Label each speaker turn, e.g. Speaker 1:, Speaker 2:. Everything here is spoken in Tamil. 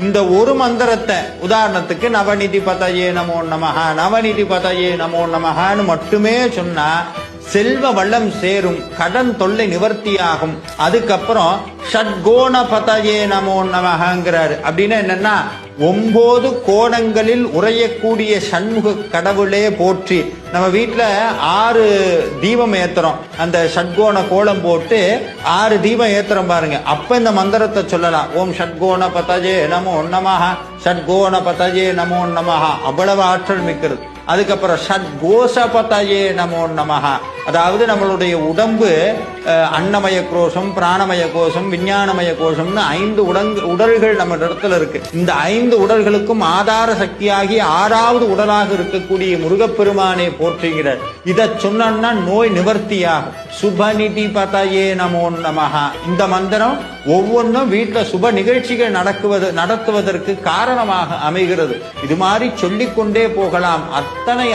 Speaker 1: இந்த ஒரு மந்திரத்தை உதாரணத்துக்கு நவநிதி பதையே நமோ நமஹ நவநிதி பதயே நமோ நமஹன்னு மட்டுமே சொன்னா செல்வ வளம் சேரும் கடன் தொல்லை நிவர்த்தியாகும். அதுக்கப்புறம் ஷட்கோண பதையே நமோ நமஹங்கிறாரு. அப்படின்னா என்னன்னா ஒன்பது கோணங்களில் உறையக்கூடிய சண்முக கடவுளே போற்றி நம்ம வீட்டில் ஆறு தீபம் ஏத்துறோம். அந்த ஷட்கோண கோலம் போட்டு ஆறு தீபம் ஏத்துறோம் பாருங்க. அப்ப இந்த மந்திரத்தை சொல்லலாம். ஓம் ஷட்கோண பதஜே நமோ நமஹ. ஷட்கோண பதஜே நமோ நமஹ. அவ்வளவு ஆற்றல் மிக்கிறது அதுக்கப்புறம் ஷட் கோஷபதயே நமோ நமஹ. அதாவது நம்மளுடைய உடம்பு அன்னமய கோஷம் பிராணமய கோஷம் விஞ்ஞானமய கோஷம்னு ஐந்து உடங்கு உடல்கள் நம்ம இடத்துல இருக்கு. இந்த ஐந்து உடல்களுக்கும் ஆதார சக்தியாகி ஆறாவது உடலாக இருக்கக்கூடிய முருகப்பெருமானை போற்றுகிறார். இதை சொன்னா நோய் நிவர்த்தியாகும். சுபநிதி பதயே நமோ நமஹ. இந்த மந்திரம் ஒவ்வொன்றும் வீட்டில் சுப நிகழ்ச்சிகள் நடக்குவது நடத்துவதற்கு காரணமாக அமைகிறது. இது மாதிரி சொல்லிக்கொண்டே போகலாம். 当然要